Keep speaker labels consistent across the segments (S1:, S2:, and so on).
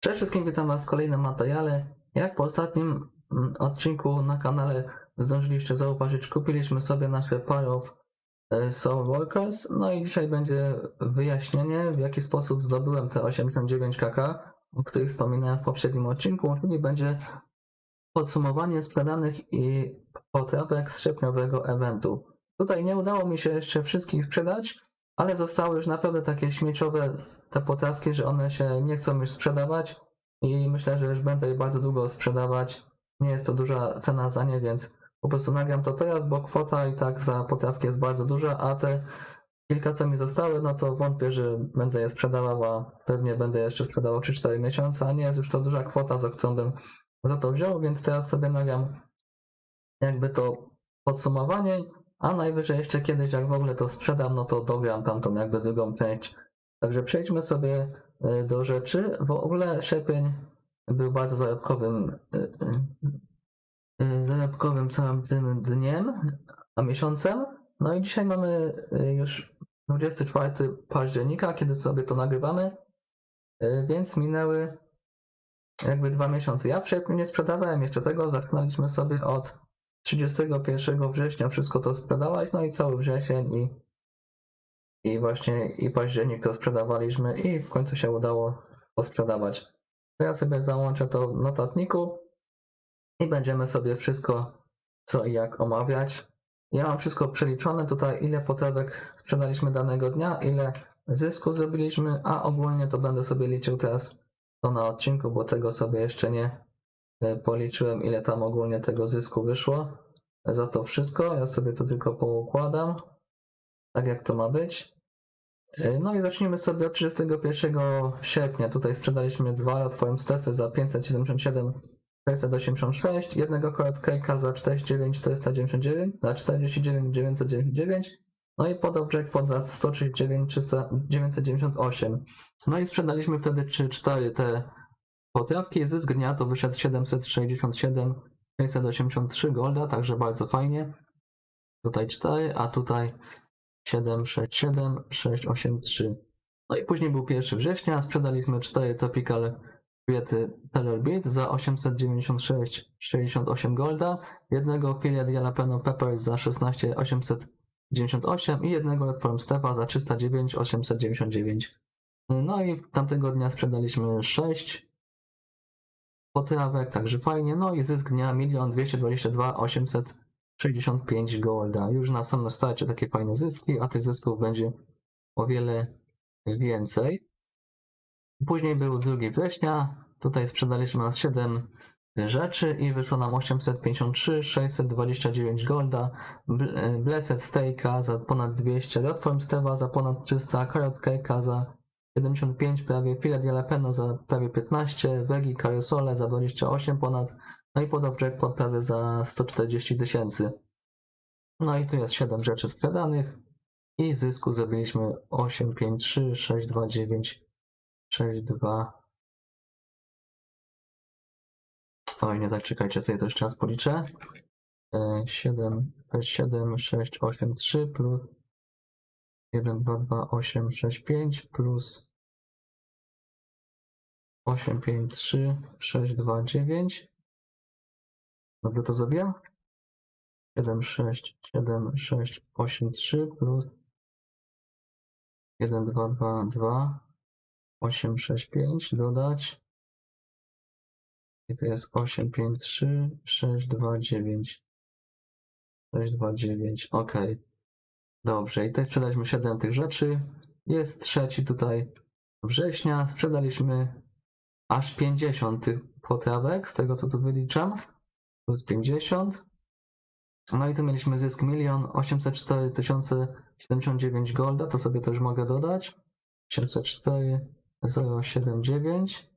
S1: Cześć wszystkim, witam Was w kolejnym materiale. Jak po ostatnim mm, odcinku na kanale zdążyliście zauważyć, kupiliśmy sobie nasze Pair of e, Soul Workers. No i dzisiaj będzie wyjaśnienie, w jaki sposób zdobyłem te 89 kk, o których wspominałem w poprzednim odcinku, czyli będzie podsumowanie sprzedanych i potrawek z sierpniowego eventu. Tutaj nie udało mi się jeszcze wszystkich sprzedać, ale zostały już naprawdę takie śmieciowe te potrawki, że one się nie chcą już sprzedawać i myślę, że już będę je bardzo długo sprzedawać. Nie jest to duża cena za nie, więc po prostu nagram to teraz, bo kwota i tak za potrawki jest bardzo duża, a te kilka co mi zostały, no to wątpię, że będę je sprzedawał, a pewnie będę je jeszcze sprzedawał 3-4 miesiące, a nie jest już to duża kwota, za którą bym za to wziął, więc teraz sobie nagram jakby to podsumowanie, a najwyżej jeszcze kiedyś, jak w ogóle to sprzedam, no to dogram tamtą jakby drugą część. Także przejdźmy sobie y, do rzeczy. W ogóle sierpień był bardzo zarobkowym, y, y, y, zarobkowym całym tym dniem, a miesiącem. No i dzisiaj mamy już 24 października, kiedy sobie to nagrywamy, więc minęły jakby dwa miesiące. Ja w sierpniu nie sprzedawałem jeszcze tego, zaczynaliśmy sobie od 31 września wszystko to sprzedawać, no i cały wrzesień i, i właśnie i październik to sprzedawaliśmy i w końcu się udało posprzedawać. To ja sobie załączę to w notatniku i będziemy sobie wszystko co i jak omawiać. Ja mam wszystko przeliczone tutaj, ile potrawek sprzedaliśmy danego dnia, ile zysku zrobiliśmy, a ogólnie to będę sobie liczył teraz to na odcinku, bo tego sobie jeszcze nie e, policzyłem, ile tam ogólnie tego zysku wyszło. Za to wszystko, ja sobie to tylko poukładam, tak jak to ma być. E, No i zacznijmy sobie od 31 sierpnia. Tutaj sprzedaliśmy dwa otworem strefy za 577 686, jednego Cake'a za 49 499, za 49 999, no i podał jackpot za 139 998. No i sprzedaliśmy wtedy 3-4 te potrawki. Zysk dnia to wyszedł 767 683 golda, także bardzo fajnie. Tutaj 4, a tutaj 767 683. No i później był 1 września, sprzedaliśmy 4 Tropical kwiety Teller Beat za 896 68 golda, jednego Piliad Jalapeno Peppers za 16 898 i jednego Red Form Stepa za 309 899. No i tamtego dnia sprzedaliśmy 6 potrawek, także fajnie. No i zysk dnia 1 222 865 golda. Już na samym starcie takie fajne zyski, a tych zysków będzie o wiele więcej. Później był 2 września. Tutaj sprzedaliśmy nas 7 rzeczy i wyszło nam 853, 629 golda, e, Blessed Steaka za ponad 200, Rotform Stewa za ponad 300, Carrot Cake'a za 75 prawie, Filet Jalapeno za prawie 15, Vegi Carisole za 28 ponad, no i podał jackpot prawie za 140 tysięcy. No i tu jest 7 rzeczy sprzedanych i zysku zrobiliśmy 853, 629, 62. Oj, nie tak, czekajcie, sobie jeszcze raz policzę. E, 7, 7, 6, 8, 3 plus 1, 2, 2, 8, 6, 5 plus 8, 5, 3, 6, 2, 9. Dobrze to zrobiłem? 7, 6, 7, 6, 8, 3 plus 1, 2, 2, 2, 8, 6, 5 dodać. I to jest 8, 5, 3, 6, 2, 9. 6, 2, 9. Ok. Dobrze. I tutaj sprzedaliśmy 7 tych rzeczy. Jest trzeci tutaj września. Sprzedaliśmy aż 50 tych potrawek, z tego co tu wyliczam. Plus 50. No i tu mieliśmy zysk 1 804 079 golda. To sobie też mogę dodać. 804 079.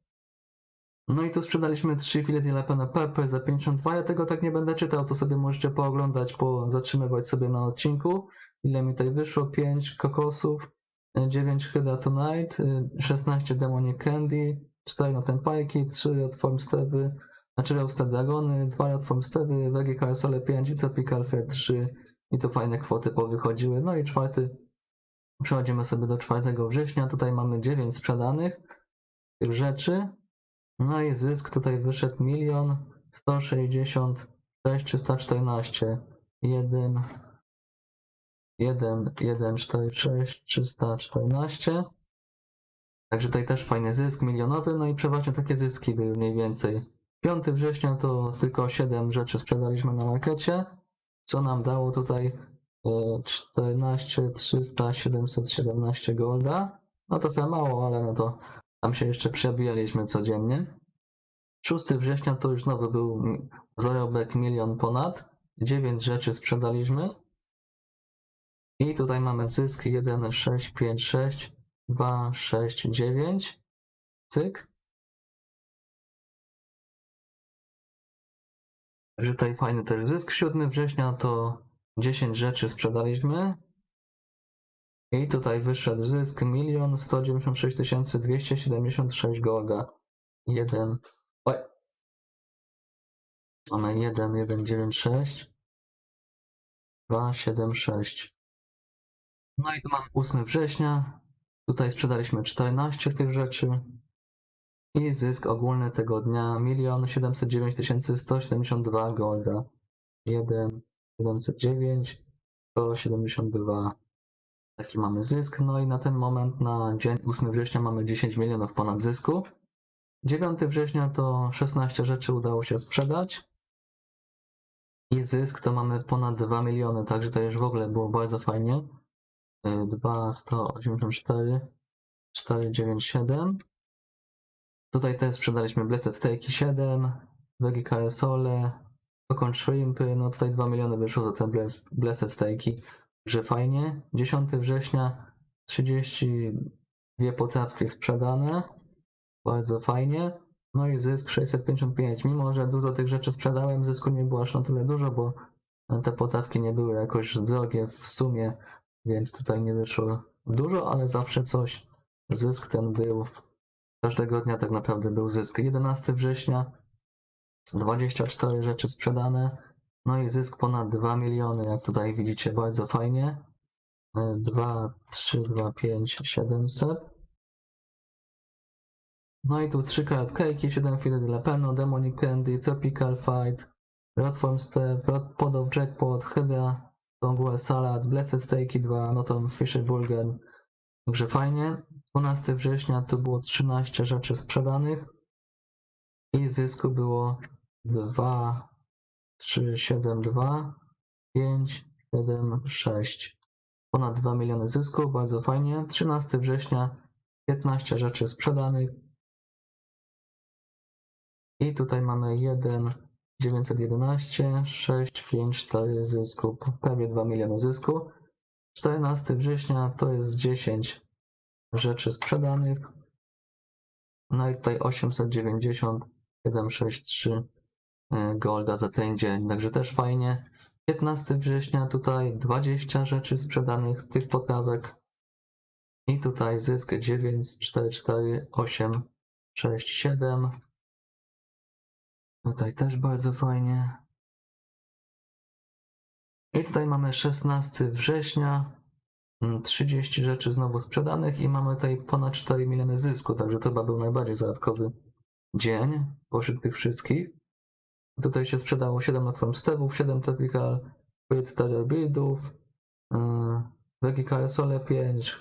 S1: No i tu sprzedaliśmy 3 filety Jalapeno Pepper za 52. Ja tego tak nie będę czytał, to sobie możecie pooglądać, po zatrzymywać sobie na odcinku. Ile mi tutaj wyszło? 5 kokosów, 9 Hydra Tonight, 16 Demonic Candy, 4 Notempajki, 3 od Form Znaczy Roasted Dragony, 2 od Form Stewy, Vegi Carousel 5 i Tropical Fair 3. I to fajne kwoty powychodziły. No i czwarty, przechodzimy sobie do 4 września. Tutaj mamy 9 sprzedanych tych rzeczy. No i zysk tutaj wyszedł milion sto sześćdziesiąt sześć trzysta czternaście. Jeden, jeden, jeden, cztery, sześć, trzysta czternaście. Także tutaj też fajny zysk milionowy, no i przeważnie takie zyski były mniej więcej. 5 września to tylko 7 rzeczy sprzedaliśmy na markecie, co nam dało tutaj e, 14 300 717 golda. No to trochę mało, ale no to tam się jeszcze przebijaliśmy codziennie. 6 września to już nowy był zarobek milion ponad. 9 rzeczy sprzedaliśmy. I tutaj mamy zysk 1, 6, 5, 6, 2, 6, 9. Cyk. Także tutaj fajny też zysk. 7 września to 10 rzeczy sprzedaliśmy. I tutaj wyszedł zysk 1 196 276 golda. 1. Oj. Mamy 1, 1, 9, 6. 2, 7, 6. No i tu mamy 8 września. Tutaj sprzedaliśmy 14 tych rzeczy. I zysk ogólny tego dnia 1 709 172 golda. 1 709 172. Taki mamy zysk. No i na ten moment, na dzień 8 września, mamy 10 milionów ponad zysku. 9 września to 16 rzeczy udało się sprzedać. I zysk to mamy ponad 2 miliony, także to już w ogóle było bardzo fajnie. 2, 184, 497. Tutaj też sprzedaliśmy Blessed Steaki 7, Veggie Caresole, Tokon Shrimpy, no tutaj 2 miliony wyszło za te Bless- Blessed Steaki, że fajnie. 10 września 32 potrawki sprzedane, bardzo fajnie. No i zysk 655, mimo że dużo tych rzeczy sprzedałem, zysku nie było aż na tyle dużo, bo te potrawki nie były jakoś drogie w sumie, więc tutaj nie wyszło dużo, ale zawsze coś. Zysk ten był. Każdego dnia tak naprawdę był zysk. 11 września 24 rzeczy sprzedane. No i zysk ponad 2 miliony, jak tutaj widzicie, bardzo fajnie. 2, 3, 2, 5, 700. No i tu 3 karat cake, 7 filet de la peno, demonic candy, tropical fight, Rotform step, Rot pod of jackpot, hydra, Tongue salad, blessed steaki 2, no to fisher burger. Także fajnie. 12 września to było 13 rzeczy sprzedanych i zysku było 2, 3, 7, 2, 5, 7, 6. Ponad 2 miliony zysku, bardzo fajnie. 13 września 15 rzeczy sprzedanych. I tutaj mamy 1, 911, 6, 5, 4 zysku, prawie 2 miliony zysku. 14 września to jest 10 rzeczy sprzedanych. No i tutaj 890, 763 e, golda za ten dzień, także też fajnie. 15 września tutaj 20 rzeczy sprzedanych tych potrawek. I tutaj zysk 9, 4, 4, 8, 6, 7. Tutaj też bardzo fajnie. I tutaj mamy 16 września. Mm, 30 rzeczy znowu sprzedanych i mamy tutaj ponad 4 miliony zysku, także to chyba był najbardziej zarobkowy dzień pośród tych wszystkich. Tutaj się sprzedało 7 platform stewów, 7 tropical fruit terror buildów, Veggie Caresole 5.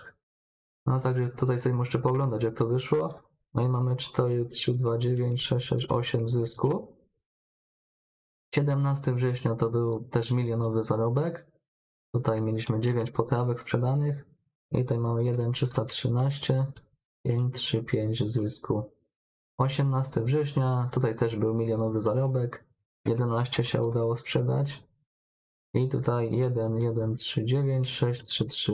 S1: No także tutaj sobie możecie pooglądać jak to wyszło. No i mamy 4, 3, 2, 9, 6, 6, 8 zysku. 17 września to był też milionowy zarobek. Tutaj mieliśmy 9 potrawek sprzedanych. I tutaj mamy 1 313, 5, 3, 5 zysku. 18 września, tutaj też był milionowy zarobek. 11 się udało sprzedać. I tutaj 1, 1, 3, 9, 6, 3, 3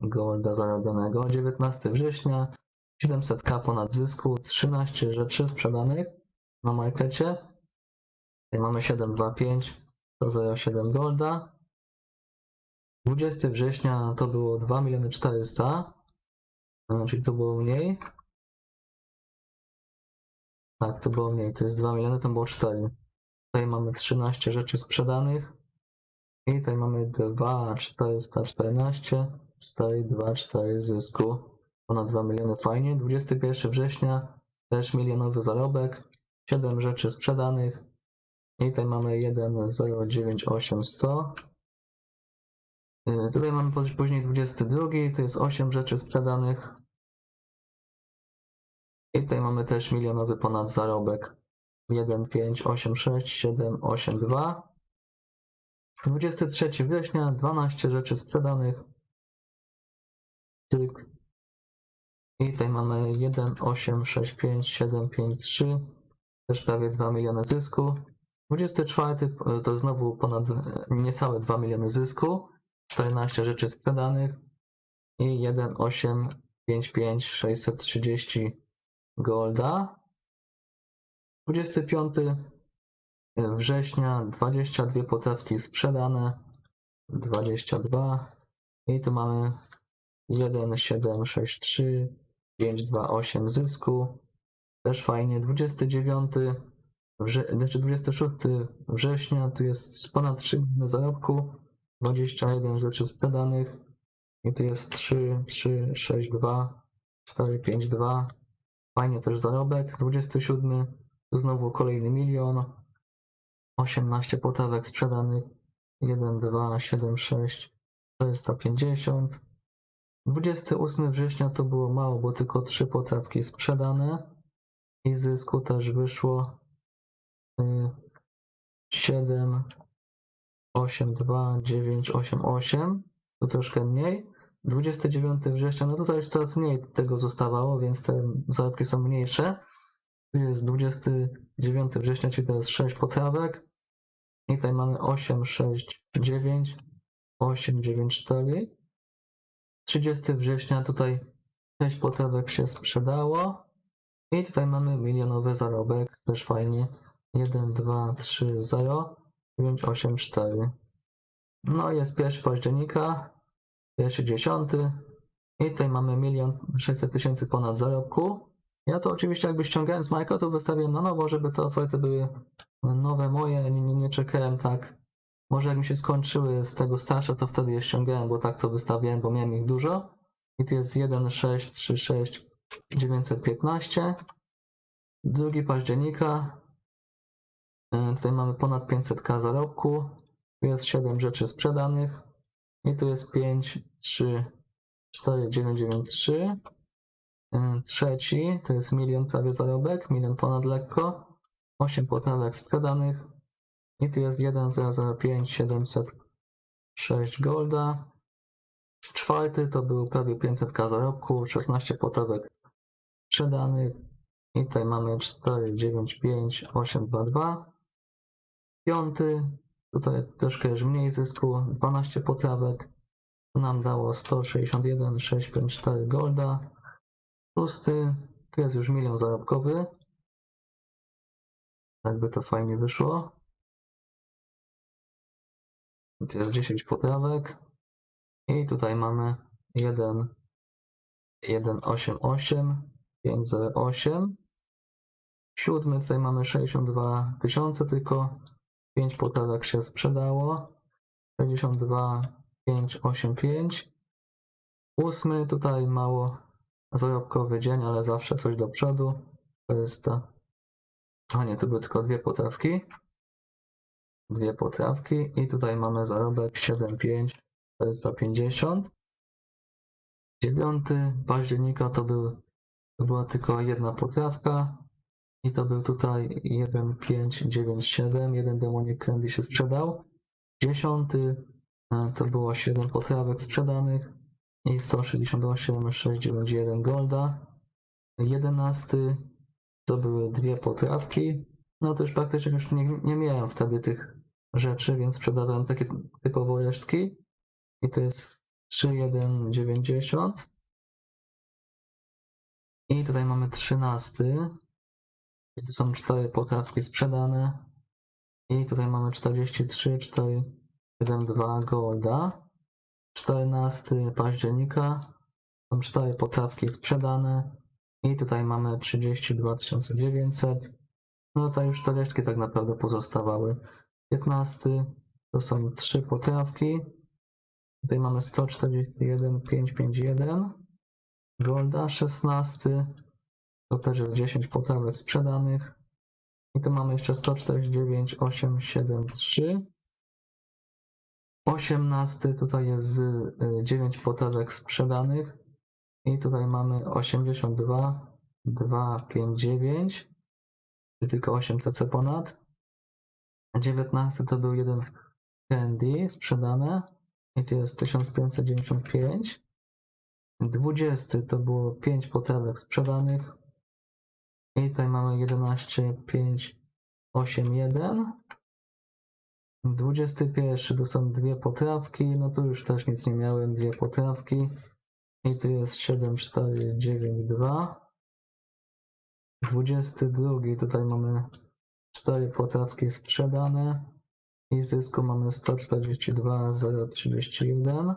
S1: golda zarobionego. 19 września, 700k ponad zysku, 13 rzeczy sprzedanych na markecie. Tutaj mamy 725, to 0,7 golda. 20 września to było 2 miliony 400, no, czyli to było mniej. Tak, to było mniej, to jest 2 miliony, to było 4. Tutaj mamy 13 rzeczy sprzedanych. I tutaj mamy 2 414, 4, 2, 4 zysku. Ponad 2 miliony, fajnie. 21 września też milionowy zarobek. 7 rzeczy sprzedanych. I tutaj mamy 1,098100. Yy, Tutaj mamy później 22, to jest 8 rzeczy sprzedanych. I tutaj mamy też milionowy ponad zarobek. 1586782. 23 września 12 rzeczy sprzedanych. Tyk. I tutaj mamy 1865753. Też prawie 2 miliony zysku. 24 e, to znowu ponad e, niecałe 2 miliony zysku. 14 rzeczy sprzedanych. I 1855630 golda. 25 września 22 potrawki sprzedane. 22. I tu mamy 1763 528 zysku. Też fajnie. 29 wrze- znaczy 26 września tu jest ponad 3 miliony zarobku. 21 rzeczy sprzedanych. I tu jest 3, 3, 6, 2, 4, 5, 2. Fajnie też zarobek. 27 tu znowu kolejny milion. 18 potrawek sprzedanych. 1, 2, 7, 6, 450. 28 września to było mało, bo tylko 3 potrawki sprzedane. I zysku też wyszło y, 7, 8, 2, 9, 8, 8. Tu troszkę mniej. 29 września, no tutaj już coraz mniej tego zostawało, więc te zarobki są mniejsze. Tu jest 29 września, czyli to jest 6 potrawek. I tutaj mamy 8, 6, 9, 8, 9, 4. 30 września tutaj 6 potrawek się sprzedało. I tutaj mamy milionowy zarobek, też fajnie. 1, 2, 3, 0, 9, 8, 4. No jest 1 października, pierwszy dziesiąty. I tutaj mamy milion 600 tysięcy ponad zarobku. Ja to oczywiście jakby ściągałem z Majka, to wystawiłem na nowo, żeby te oferty były nowe moje, nie, nie, czekałem tak. Może jak mi się skończyły z tego starsze, to wtedy je ściągałem, bo tak to wystawiałem, bo miałem ich dużo. I tu jest 1, 6, 3, 6, 915. 2 października. E, Tutaj mamy ponad 500k zarobku. Tu jest 7 rzeczy sprzedanych. I tu jest 5, 3, 4, 9, 9, 3. E, Trzeci to jest milion prawie zarobek, milion ponad lekko. 8 potrawek sprzedanych. I tu jest 1005 706 golda. Czwarty to był prawie 500k zarobku, 16 potrawek sprzedanych. I tutaj mamy 4, 9, 5, 8, 2, 2. Piąty, tutaj troszkę już mniej zysku, 12 potrawek. To nam dało 161, 654 golda. Szósty, tu jest już milion zarobkowy. Jakby to fajnie wyszło. Tu jest 10 potrawek. I tutaj mamy 1, 1, 8, 8, 5, 0, 8. Siódmy tutaj mamy 62 tysiące, tylko 5 potrawek się sprzedało. 62, 5, 8, 5. Ósmy tutaj mało zarobkowy dzień, ale zawsze coś do przodu. To jest ta. A nie, to były tylko dwie potrawki. Dwie potrawki i tutaj mamy zarobek 7,5 450. 9 października to, był, to była tylko jedna potrawka i to był tutaj 1597, jeden demonik candy się sprzedał. 10 e, to było 7 potrawek sprzedanych i 168 691 golda. 11 to były dwie potrawki. No to już praktycznie już nie, nie miałem wtedy tych rzeczy, więc sprzedawałem takie typowo resztki. I to jest 3190. I tutaj mamy 13. Tu są cztery potrawki sprzedane. I tutaj mamy 43, 4, 7, 2 golda. 14 października. Są cztery potrawki sprzedane. I tutaj mamy 32 900. No to już te resztki tak naprawdę pozostawały. 15 to są trzy potrawki. Tutaj mamy 141 551. Golda 16 To też jest 10 potrawek sprzedanych. I tu mamy jeszcze 149, 873. 18 tutaj jest z, y, 9 potrawek sprzedanych. I tutaj mamy 82, 259. Czyli tylko 8 cc ponad. 19 to był jeden candy sprzedane. I to jest 1595. 20 to było 5 potrawek sprzedanych. I tutaj mamy 11, 5, 8, 1. 21 to są dwie potrawki. No tu już też nic nie miałem, dwie potrawki. I tu jest 7, 4, 9, 2. 22 tutaj mamy 4 potrawki sprzedane. I zysku mamy 142, 031.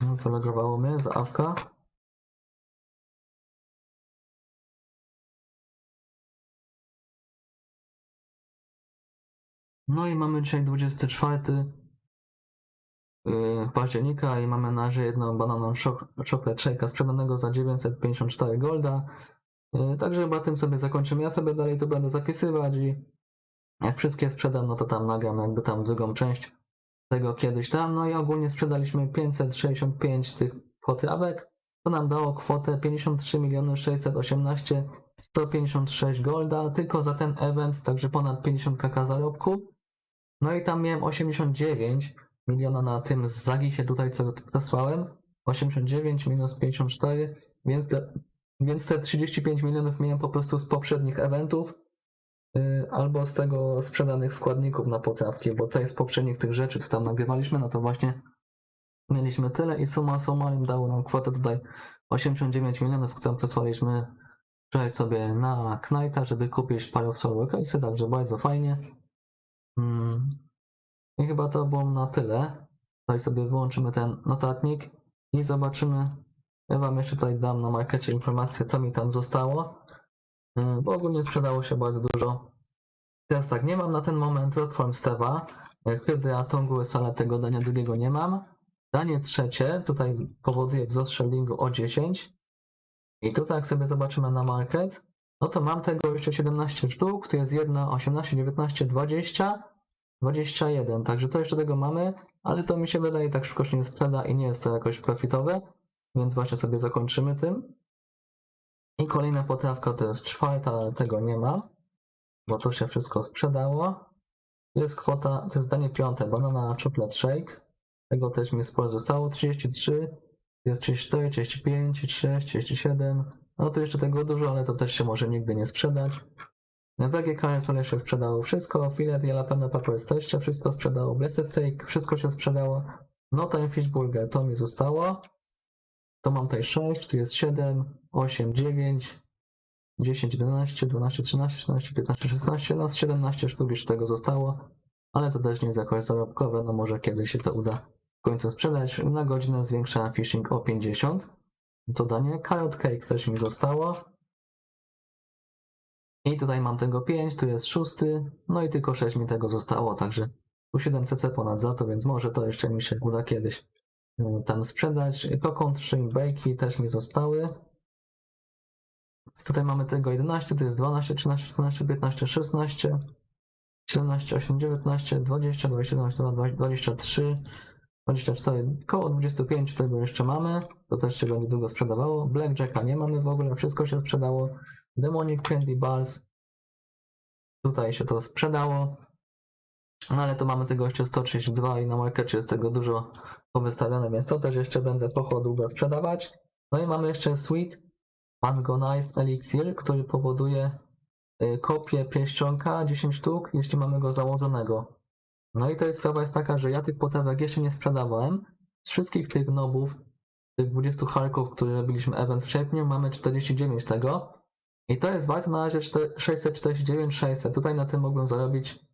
S1: No, Wylogowało mnie z awka. No i mamy dzisiaj 24 yy, października i mamy na razie jedną bananą chocolate shake'a sprzedanego za 954 golda. Yy, Także chyba tym sobie zakończymy. Ja sobie dalej to będę zapisywać i jak wszystkie sprzedam, no to tam nagram jakby tam drugą część tego kiedyś tam. No i ogólnie sprzedaliśmy 565 tych potrawek. To nam dało kwotę 53 618 156 golda tylko za ten event, także ponad 50 kk zarobku. No i tam miałem 89 miliona na tym zagisie tutaj, co przesłałem. 89 minus 54, więc te, więc te 35 milionów miałem po prostu z poprzednich eventów yy, albo z tego sprzedanych składników na potrawki, bo jest z poprzednich tych rzeczy, co tam nagrywaliśmy, no to właśnie mieliśmy tyle i suma summarum dało nam kwotę tutaj 89 milionów, którą przesłaliśmy wczoraj sobie na Knighta, żeby kupić of Soul także bardzo fajnie. Mm. I chyba to było na tyle. Tutaj sobie wyłączymy ten notatnik i zobaczymy. Ja Wam jeszcze tutaj dam na markecie informację, co mi tam zostało. Yy, Bo ogólnie sprzedało się bardzo dużo. Teraz tak, nie mam na ten moment Rotform Stewa. Hydra, Tongu, ale tego dania drugiego nie mam. Danie trzecie tutaj powoduje wzrost shardingu o 10. I tutaj jak sobie zobaczymy na market, no to mam tego jeszcze 17 sztuk, tu jest jedna 18, 19, 20, 21, także to jeszcze tego mamy, ale to mi się wydaje tak szybko się nie sprzeda i nie jest to jakoś profitowe, więc właśnie sobie zakończymy tym. I kolejna potrawka to jest czwarta, ale tego nie ma, bo to się wszystko sprzedało. Jest kwota, to jest danie piąte, banana chocolate shake, tego też mi sporo zostało, 33, jest 34, 35, 36, 37. No to jeszcze tego dużo, ale to też się może nigdy nie sprzedać. WGK sobie się sprzedało wszystko. Filet, jalapeno, peppers też się wszystko sprzedało. Blessed steak, wszystko się sprzedało. No time fish burger, to mi zostało. To mam tutaj 6, tu jest 7, 8, 9, 10, 11, 12, 13, 14, 15, 16. No z 17 sztuk jeszcze tego zostało. Ale to też nie jest jakoś zarobkowe, no może kiedyś się to uda w końcu sprzedać. Na godzinę zwiększałem fishing o 50. To danie. Carrot cake też mi zostało. I tutaj mam tego 5, tu jest szósty, no i tylko 6 mi tego zostało, także tu 7 cc ponad za to, więc może to jeszcze mi się uda kiedyś y, tam sprzedać. Kokon 3 bajki też mi zostały. Tutaj mamy tego 11, to jest 12, 13, 14, 15, 16, 17, 18, 19, 20, 21, 22, 23, 24, koło 25 tego jeszcze mamy, to też się będzie długo sprzedawało. Blackjacka nie mamy w ogóle, wszystko się sprzedało. Demonic Candy Bars, tutaj się to sprzedało. No ale to mamy tego jeszcze 132 i na markecie jest tego dużo powystawione, więc to też jeszcze będę pochodu długo sprzedawać. No i mamy jeszcze Sweet Mango Nice Elixir, który powoduje y, kopię pierścionka 10 sztuk, jeśli mamy go założonego. No i to jest sprawa jest taka, że ja tych potrawek jeszcze nie sprzedawałem. Z wszystkich tych nobów, tych 20 harków, które robiliśmy event w sierpniu, mamy 49 tego. I to jest warte na razie 4 649 600. Tutaj na tym mogłem zarobić,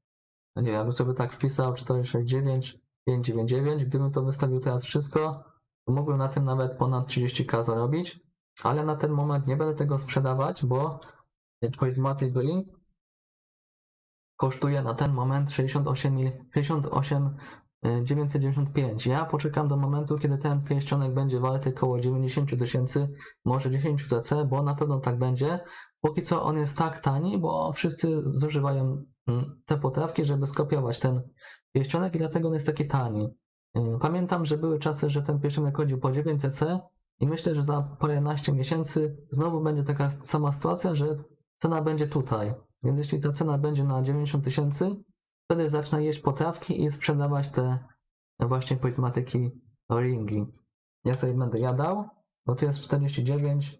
S1: no nie wiem, bym sobie tak wpisał 469 599. Gdybym to wystawił teraz wszystko, to mógłbym na tym nawet ponad 30k zarobić. Ale na ten moment nie będę tego sprzedawać, bo Prismatic Link kosztuje na ten moment 68, mil- 68 y, 995. Ja poczekam do momentu, kiedy ten pierścionek będzie warty około 90 tysięcy, może 10 CC, bo na pewno tak będzie. Póki co on jest tak tani, bo wszyscy zużywają mm, te potrawki, żeby skopiować ten pierścionek i dlatego on jest taki tani. Y, Pamiętam, że były czasy, że ten pierścionek chodził po 9 CC i myślę, że za paręnaście miesięcy znowu będzie taka sama sytuacja, że cena będzie tutaj. Więc jeśli ta cena będzie na 90 tysięcy, wtedy zacznę jeść potrawki i sprzedawać te właśnie pryzmatyki ringi. Ja sobie będę jadał, bo to jest 49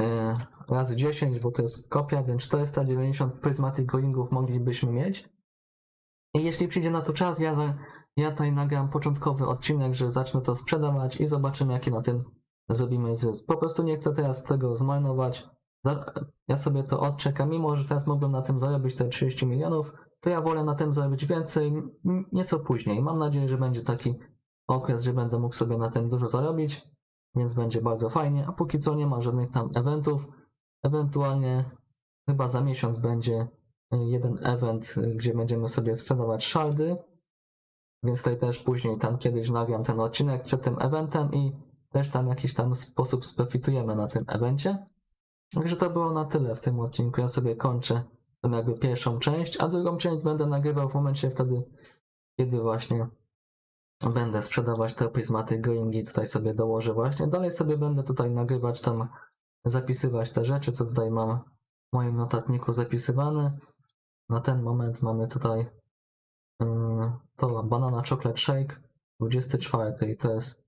S1: e, razy 10, bo to jest kopia, więc 490 pryzmatyk ringów moglibyśmy mieć. I jeśli przyjdzie na to czas, ja, ja tutaj nagram początkowy odcinek, że zacznę to sprzedawać i zobaczymy, jaki na tym zrobimy zysk. Po prostu nie chcę teraz tego zmarnować. Ja sobie to odczekam, mimo że teraz mogłem na tym zarobić te 30 milionów, to ja wolę na tym zarobić więcej nieco później. Mam nadzieję, że będzie taki okres, że będę mógł sobie na tym dużo zarobić, więc będzie bardzo fajnie. A póki co nie ma żadnych tam eventów. Ewentualnie chyba za miesiąc będzie y, jeden event, y, gdzie będziemy sobie sprzedawać shardy. Więc tutaj też później tam kiedyś nagram ten odcinek przed tym eventem i też tam jakiś tam sposób sprofitujemy na tym evencie. Także to było na tyle w tym odcinku. Ja sobie kończę tą jakby pierwszą część, a drugą część będę nagrywał w momencie wtedy, kiedy właśnie będę sprzedawać te pryzmaty Goingi. Tutaj sobie dołożę właśnie. Dalej sobie będę tutaj nagrywać tam, zapisywać te rzeczy, co tutaj mam w moim notatniku zapisywane. Na ten moment mamy tutaj yy, to Banana Chocolate Shake 24 i to jest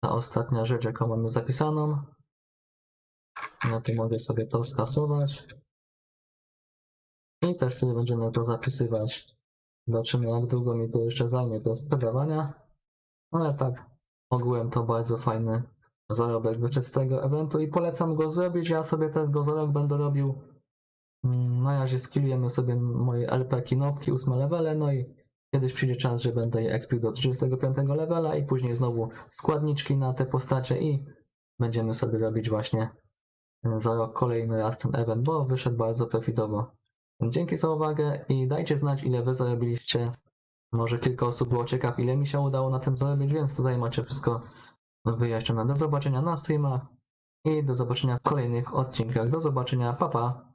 S1: ta ostatnia rzecz, jaką mamy zapisaną. No to mogę sobie to skasować. I też sobie będziemy to zapisywać. Zobaczymy jak długo mi to jeszcze zajmie do sprzedawania. Ale tak, ogółem to bardzo fajny zarobek wyszedł z tego eventu i polecam go zrobić. Ja sobie tego zarobek będę robił. mm, Na razie skillujemy sobie moje LP kinopki 8 levele, no i kiedyś przyjdzie czas, że będę je expił do 35 levela i później znowu składniczki na te postacie i będziemy sobie robić właśnie za kolejny raz ten event, bo wyszedł bardzo profitowo. Dzięki za uwagę i dajcie znać, ile wy zarobiliście. Może kilka osób było ciekaw, ile mi się udało na tym zarobić, więc tutaj macie wszystko wyjaśnione. Do zobaczenia na streamach i do zobaczenia w kolejnych odcinkach. Do zobaczenia, pa pa!